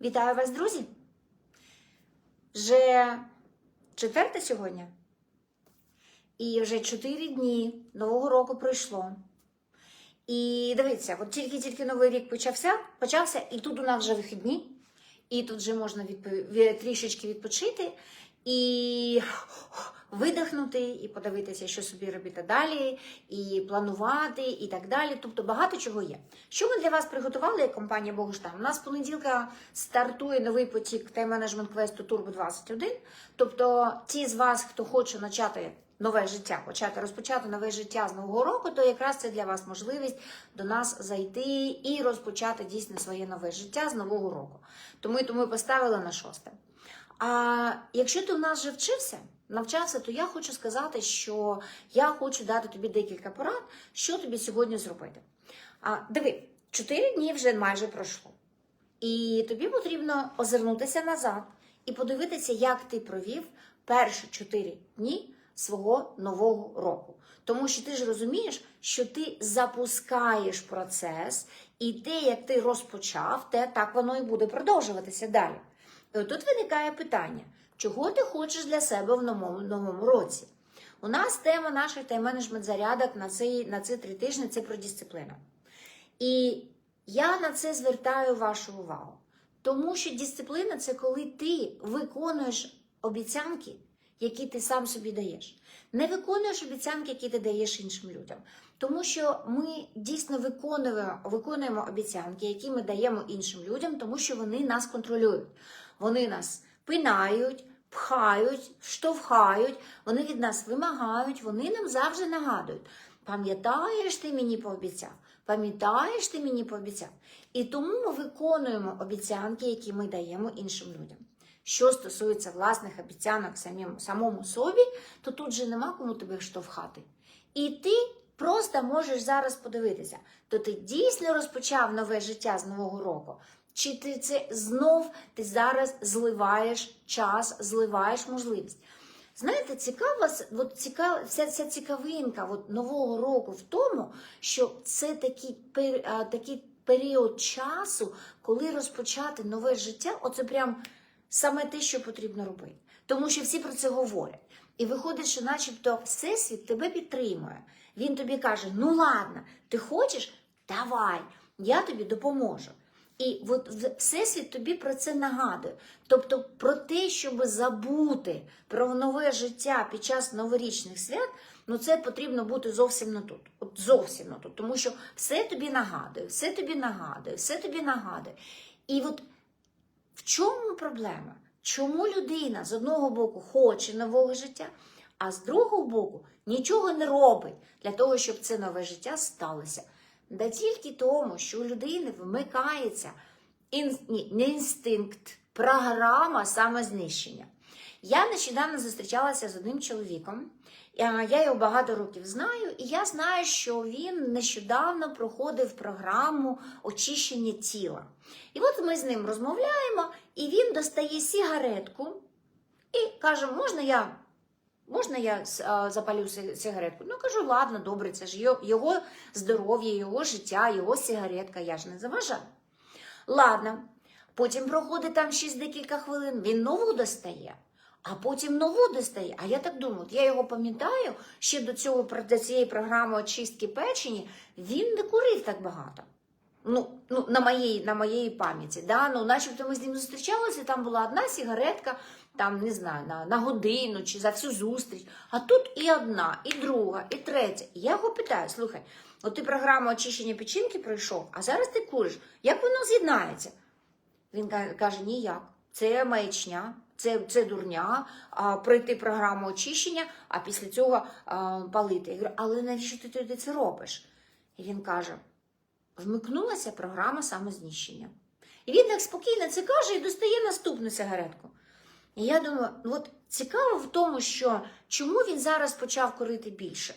Вітаю вас, друзі! Вже четверте сьогодні. І вже чотири дні Нового року пройшло. І дивіться, от тільки-тільки новий рік почався, почався, і тут у нас вже вихідні, і тут вже можна відпо- трішечки відпочити і видихнути, і подивитися, що собі робити далі, і планувати, і так далі. Тобто багато чого є. Що ми для вас приготували як компанія Богуштам? У нас понеділка стартує новий потік тайм-менеджмент квесту Turbo 21. Тобто, ті з вас, хто хоче почати нове життя, почати розпочати нове життя з нового року, то якраз це для вас можливість до нас зайти і розпочати дійсно своє нове життя з нового року. Тому, тому ми поставили на шосте. А якщо ти в нас вже вчився, навчався, то я хочу сказати, що я хочу дати тобі декілька порад, що тобі сьогодні зробити. А, диви, чотири дні вже майже пройшло. І тобі потрібно озирнутися назад і подивитися, як ти провів перші чотири дні свого нового року. Тому що ти ж розумієш, що ти запускаєш процес, і те, як ти розпочав, те так воно і буде продовжуватися далі. І тут виникає питання: чого ти хочеш для себе в новому, новому році? У нас тема наших тайм-менеджмент зарядок на ці, на три тижні це про дисципліну. І я на це звертаю вашу увагу. Тому що дисципліна це коли ти виконуєш обіцянки, які ти сам собі даєш. Не виконуєш обіцянки, які ти даєш іншим людям. Тому що ми дійсно виконуємо, виконуємо обіцянки, які ми даємо іншим людям, тому що вони нас контролюють. Вони нас пинають, пхають, штовхають, вони від нас вимагають, вони нам завжди нагадують. Пам'ятаєш, ти мені пообіцяв? Пам'ятаєш, ти мені пообіцяв? І тому ми виконуємо обіцянки, які ми даємо іншим людям. Що стосується власних обіцянок самим, самому собі, то тут же нема кому тебе штовхати. І ти просто можеш зараз подивитися, то ти дійсно розпочав нове життя з нового року. Чи ти це знов ти зараз зливаєш час, зливаєш можливість? Знаєте, цікава, от цікава, вся ця цікавинка от нового року в тому, що це такий, такий період часу, коли розпочати нове життя, оце прям саме те, що потрібно робити. Тому що всі про це говорять. І виходить, що начебто Всесвіт тебе підтримує. Він тобі каже: ну ладно, ти хочеш? Давай, я тобі допоможу. І от Всесвіт тобі про це нагадує. Тобто про те, щоб забути про нове життя під час новорічних свят, ну це потрібно бути зовсім не тут. От зовсім не тут. Тому що все тобі нагадує, все тобі нагадує, все тобі нагадує. І от в чому проблема? Чому людина з одного боку хоче нового життя, а з другого боку нічого не робить для того, щоб це нове життя сталося? Да тільки тому, що у людини вмикається ін... інстинкт, програма самознищення. Я нещодавно зустрічалася з одним чоловіком. Я його багато років знаю, і я знаю, що він нещодавно проходив програму очищення тіла. І от ми з ним розмовляємо, і він достає сігаретку і каже: можна я, можна я запалю сигаретку? Ну кажу, ладно, добре, це ж його, здоров'я, його життя, його сигаретка, я ж не заважаю. Ладно, потім проходить там ще декілька хвилин, він нову достає. А потім нову достає. А я так думаю, я його пам'ятаю, ще до цього до цієї програми очистки печені він не курив так багато. Ну, ну на моєї на моєї пам'яті. Да? Ну, начебто ми з ним зустрічалися, там була одна сигаретка, там не знаю, на, на годину чи за всю зустріч. А тут і одна, і друга, і третя. І я його питаю: слухай, от ти програму очищення печінки пройшов, а зараз ти куриш. Як воно з'єднається? Він каже: ніяк. Це маячня, це, це дурня, а, пройти програму очищення, а після цього а, палити. Я говорю, але навіщо ти тоді це робиш? І він каже: вмикнулася програма самознищення. І він так спокійно це каже і достає наступну сигаретку. І я думаю, ну от цікаво в тому, що чому він зараз почав курити більше?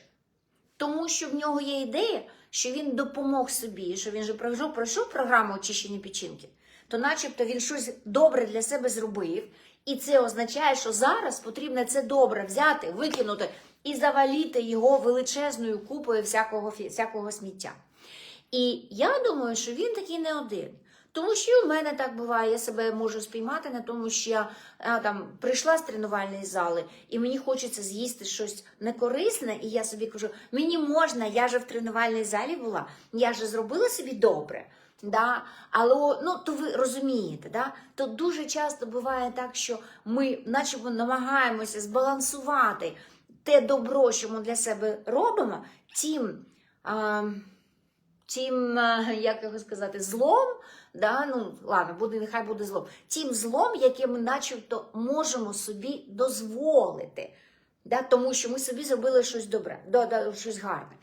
Тому що в нього є ідея, що він допомог собі, що він же пройшов, пройшов програму очищення печінки, то начебто він щось добре для себе зробив, і це означає, що зараз потрібно це добре взяти, викинути і заваліти його величезною купою всякого, всякого сміття. І я думаю, що він такий не один. Тому що у мене так буває, я себе можу спіймати на тому, що я а, там прийшла з тренувальної зали, і мені хочеться з'їсти щось некорисне, і я собі кажу: мені можна, я же в тренувальній залі була, я же зробила собі добре. Да? Але ну, то ви розумієте, да? то дуже часто буває так, що ми, начебто, намагаємося збалансувати те добро, що ми для себе робимо, тим. А, тим, е, як його сказати, злом, да, ну ладно, буде, нехай буде злом, тим злом, яке ми начебто можемо собі дозволити, да, тому що ми собі зробили щось добре, до, до, щось гарне.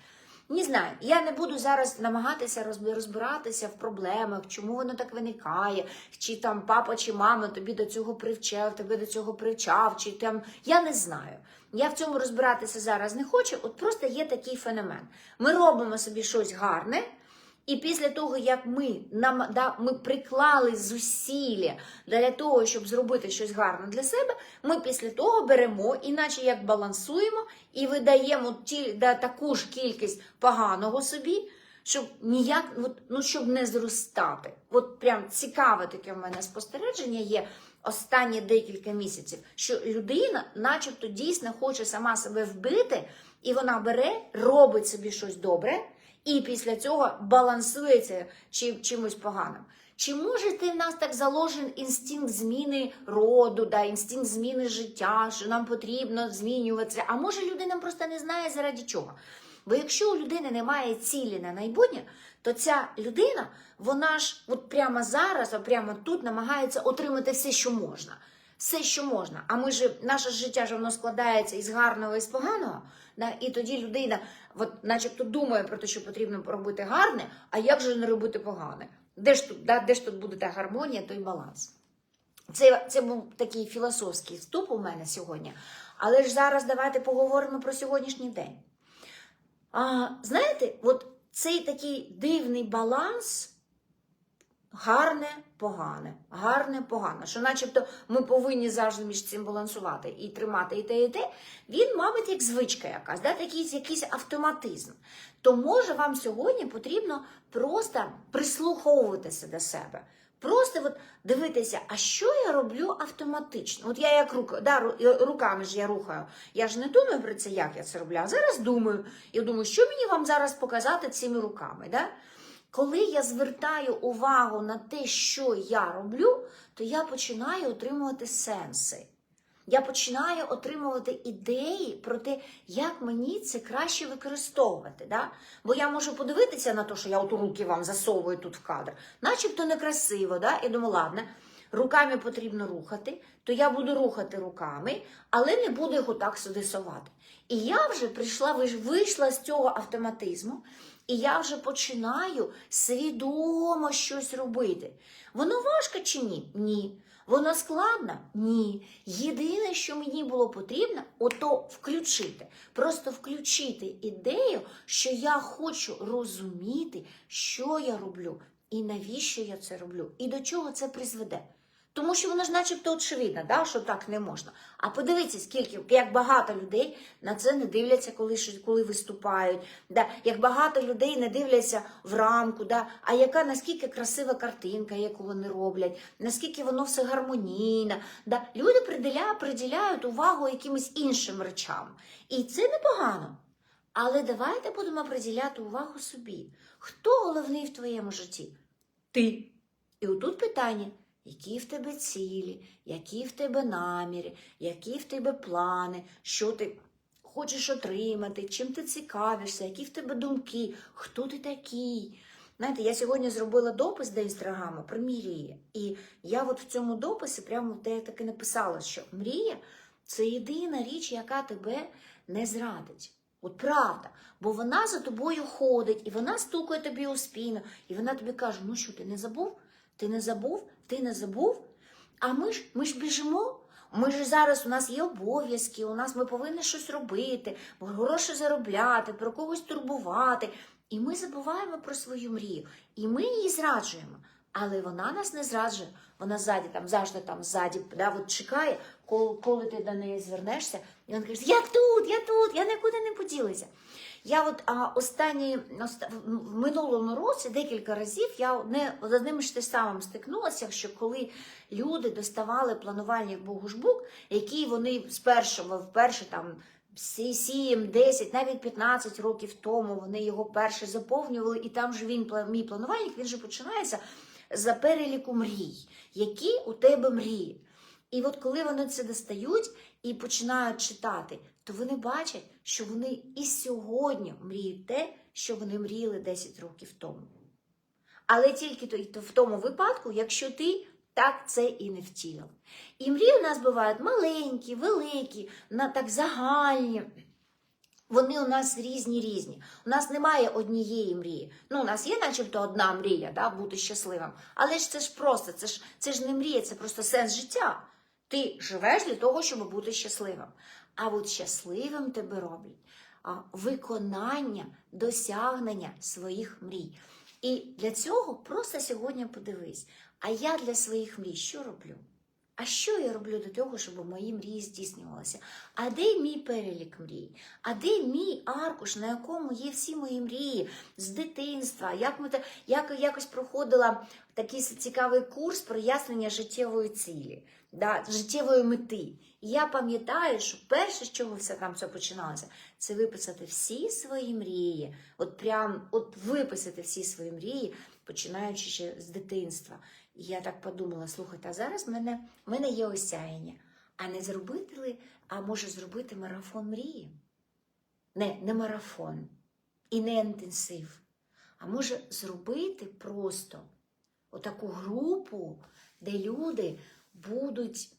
Не знаю, я не буду зараз намагатися розбиратися в проблемах, чому воно так виникає, чи там папа чи мама тобі до цього привчав, тебе до цього привчав, чи там я не знаю. Я в цьому розбиратися зараз не хочу. От просто є такий феномен. Ми робимо собі щось гарне, і після того, як ми, нам, да, ми приклали зусилля для того, щоб зробити щось гарне для себе, ми після того беремо, іначе як балансуємо і видаємо ті, да, таку ж кількість поганого собі, щоб ніяк, от, ну, щоб не зростати. От прям цікаве таке в мене спостереження є останні декілька місяців, що людина, начебто, дійсно хоче сама себе вбити, і вона бере, робить собі щось добре, і після цього балансується чим, чимось поганим. Чи може ти в нас так заложен інстинкт зміни роду, да, інстинкт зміни життя, що нам потрібно змінюватися? А може людина просто не знає заради чого? Бо якщо у людини немає цілі на майбутнє, то ця людина, вона ж от прямо зараз, а прямо тут намагається отримати все, що можна. Все, що можна. А ми ж наше життя ж воно складається із гарного і з поганого. Да? І тоді людина, от, начебто, думає про те, що потрібно робити гарне, а як же не робити погане? Де ж тут, да? де ж тут буде та гармонія, той баланс? Це, це був такий філософський вступ у мене сьогодні. Але ж зараз давайте поговоримо про сьогоднішній день. А, знаєте, от цей такий дивний баланс гарне, погане, гарне, погане. Що начебто ми повинні завжди між цим балансувати і тримати і те, і те, він, мабуть, як звичка якась, да? такий якийсь автоматизм. То може вам сьогодні потрібно просто прислуховуватися до себе. Просто от дивитися, а що я роблю автоматично? От я як рука, да, руками ж я рухаю. Я ж не думаю про це, як я це роблю, а зараз думаю. Я думаю, що мені вам зараз показати цими руками. Да? Коли я звертаю увагу на те, що я роблю, то я починаю отримувати сенси. Я починаю отримувати ідеї про те, як мені це краще використовувати. Да? Бо я можу подивитися на те, що я от руки вам засовую тут в кадр, начебто некрасиво, да? і думаю, ладно, руками потрібно рухати, то я буду рухати руками, але не буду його так сюди совати. І я вже прийшла, вийшла з цього автоматизму, і я вже починаю свідомо щось робити. Воно важко чи ні? Ні. Воно складно? Ні. Єдине, що мені було потрібно, ото включити. Просто включити ідею, що я хочу розуміти, що я роблю, і навіщо я це роблю, і до чого це призведе. Тому що воно ж начебто очевидно, да, що так не можна. А подивіться, скільки, як багато людей на це не дивляться, коли, коли виступають, да, як багато людей не дивляться в рамку, да, а яка наскільки красива картинка, яку вони роблять, наскільки воно все гармонійно. Да. Люди приділяють, приділяють увагу якимось іншим речам. І це непогано. Але давайте будемо приділяти увагу собі. Хто головний в твоєму житті? Ти. І отут питання. Які в тебе цілі, які в тебе наміри, які в тебе плани, що ти хочеш отримати, чим ти цікавишся, які в тебе думки, хто ти такий. Знаєте, я сьогодні зробила допис до інстаграму про мрії. І я от в цьому дописі прямо де таки написала, що мрія це єдина річ, яка тебе не зрадить. От правда, бо вона за тобою ходить, і вона стукає тобі у спину, і вона тобі каже: ну що, ти не забув? Ти не забув? Ти не забув? А ми ж ми ж біжимо. Ми ж зараз у нас є обов'язки, у нас ми повинні щось робити, гроші заробляти, про когось турбувати. І ми забуваємо про свою мрію. І ми її зраджуємо. Але вона нас не зраджує. Вона ззаді, там завжди там ззаді, да, от чекає, коли, коли ти до неї звернешся, і вона каже: Я тут, я тут, я нікуди не поділася. Я от а, останні в минулому році декілька разів я не з одним ж те самим стикнулася, що коли люди доставали планувальник Богушбук, які вони з першого вперше там. 7, 10, навіть 15 років тому вони його перше заповнювали, і там же він мій планувальник, він же починається за переліку мрій, які у тебе мрії. І от коли вони це достають і починають читати, то вони бачать, що вони і сьогодні мріють те, що вони мріяли 10 років тому. Але тільки в тому випадку, якщо ти так це і не втілив. І мрії у нас бувають маленькі, великі, так загальні. Вони у нас різні різні. У нас немає однієї мрії. Ну, у нас є, начебто, одна мрія, да, бути щасливим. Але ж це ж просто, це ж, це ж не мрія, це просто сенс життя. Ти живеш для того, щоб бути щасливим. А от щасливим тебе роблять виконання, досягнення своїх мрій. І для цього просто сьогодні подивись, а я для своїх мрій що роблю? А що я роблю для того, щоб мої мрії здійснювалися? А де мій перелік мрій? А де мій аркуш, на якому є всі мої мрії з дитинства? Як ми як якось проходила такий цікавий курс прояснення життєвої цілі, да, життєвої мети. І я пам'ятаю, що перше, з чого все там все починалося, це виписати всі свої мрії. От прям от виписати всі свої мрії, починаючи ще з дитинства. І я так подумала: слухайте, а зараз в мене, в мене є осяяння. А не зробити ли, а може зробити марафон мрії? Не, не марафон і не інтенсив. А може зробити просто отаку групу, де люди будуть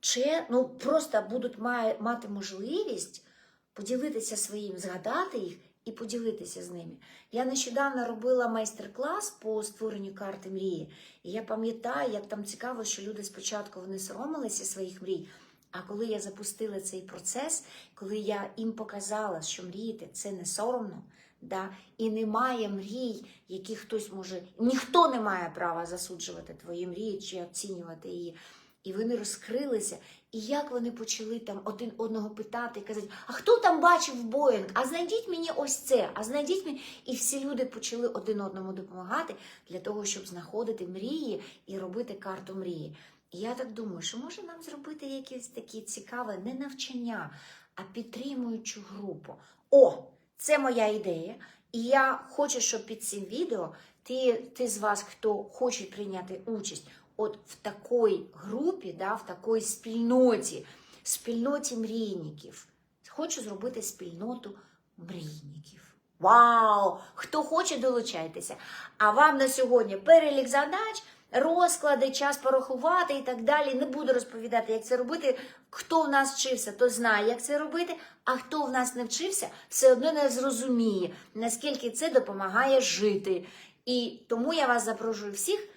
че, ну, просто будуть мати можливість поділитися своїм, згадати їх і поділитися з ними. Я нещодавно робила майстер-клас по створенню карти мрії, і я пам'ятаю, як там цікаво, що люди спочатку вони соромилися своїх мрій. А коли я запустила цей процес, коли я їм показала, що мріяти це не соромно, да, і немає мрій, які хтось може, ніхто не має права засуджувати твої мрії чи оцінювати її. І вони розкрилися, і як вони почали там один одного питати і казати, а хто там бачив Боїнг? А знайдіть мені ось це, а знайдіть мені. І всі люди почали один одному допомагати для того, щоб знаходити мрії і робити карту мрії. І я так думаю, що може нам зробити якесь таке цікаве не навчання, а підтримуючу групу. О, це моя ідея. І я хочу, щоб під цим відео ти, ти з вас, хто хоче прийняти участь от в такій групі, да, в такій спільноті, спільноті мрійників. Хочу зробити спільноту мрійників. Вау! Хто хоче, долучайтеся. А вам на сьогодні перелік задач, розклади, час порахувати і так далі. Не буду розповідати, як це робити. Хто в нас вчився, то знає, як це робити, а хто в нас не вчився, все одно не зрозуміє, наскільки це допомагає жити. І тому я вас запрошую всіх,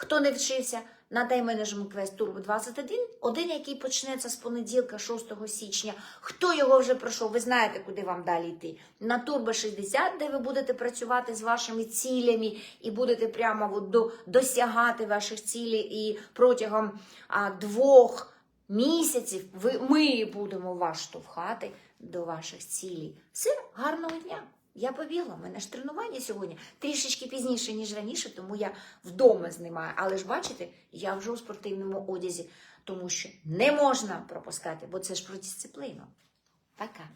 хто не вчився на Time Management Quest Turbo 21, один, який почнеться з понеділка, 6 січня. Хто його вже пройшов, ви знаєте, куди вам далі йти. На Turbo 60, де ви будете працювати з вашими цілями і будете прямо от до, досягати ваших цілей. І протягом а, двох місяців ви, ми будемо вас штовхати до ваших цілей. Все, гарного дня! Я побігла, в мене ж тренування сьогодні трішечки пізніше, ніж раніше, тому я вдома знімаю. Але ж бачите, я вже у спортивному одязі, тому що не можна пропускати, бо це ж про дисципліну. Пока.